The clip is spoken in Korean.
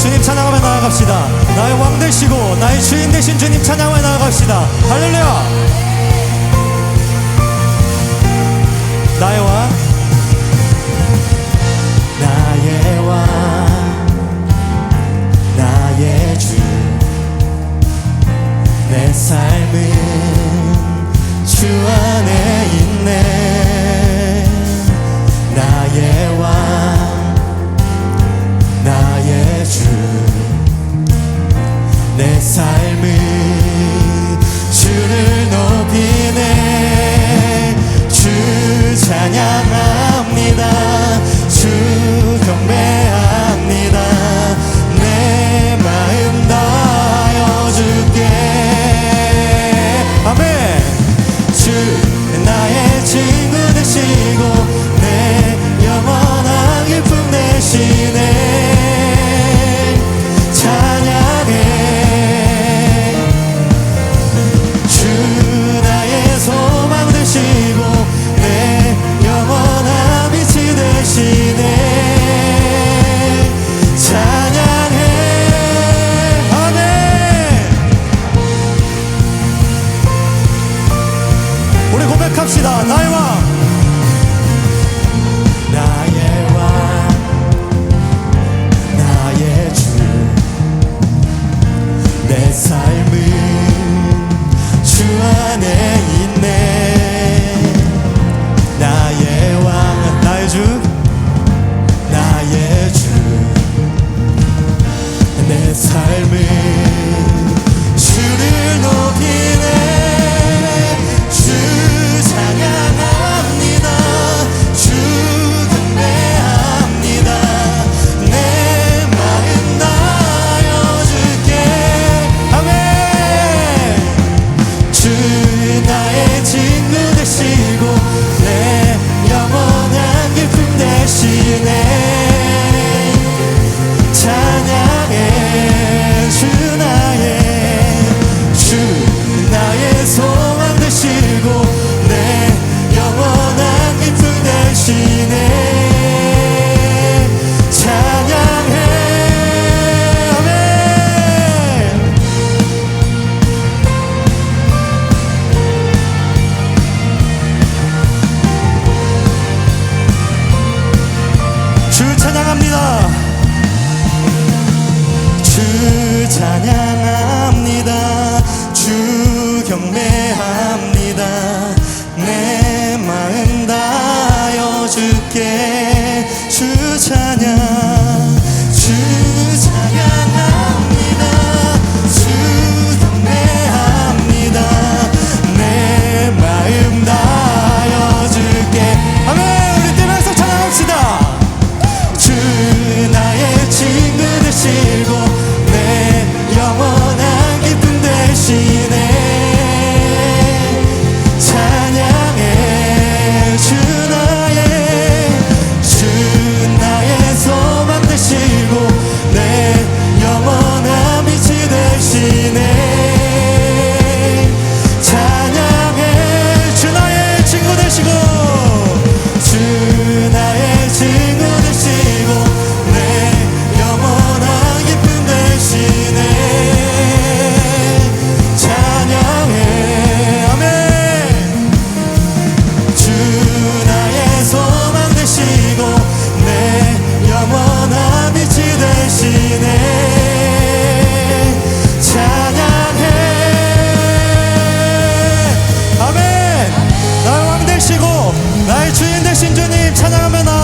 주님 찬양하며 나아갑시다. 나의 왕 되시고 나의 주인 되신 주님 찬양하며 나아갑시다. 할렐루야. 나의 왕. 삶을 고백합시다. 나의 왕 주 찬양 주 찬양 Manamana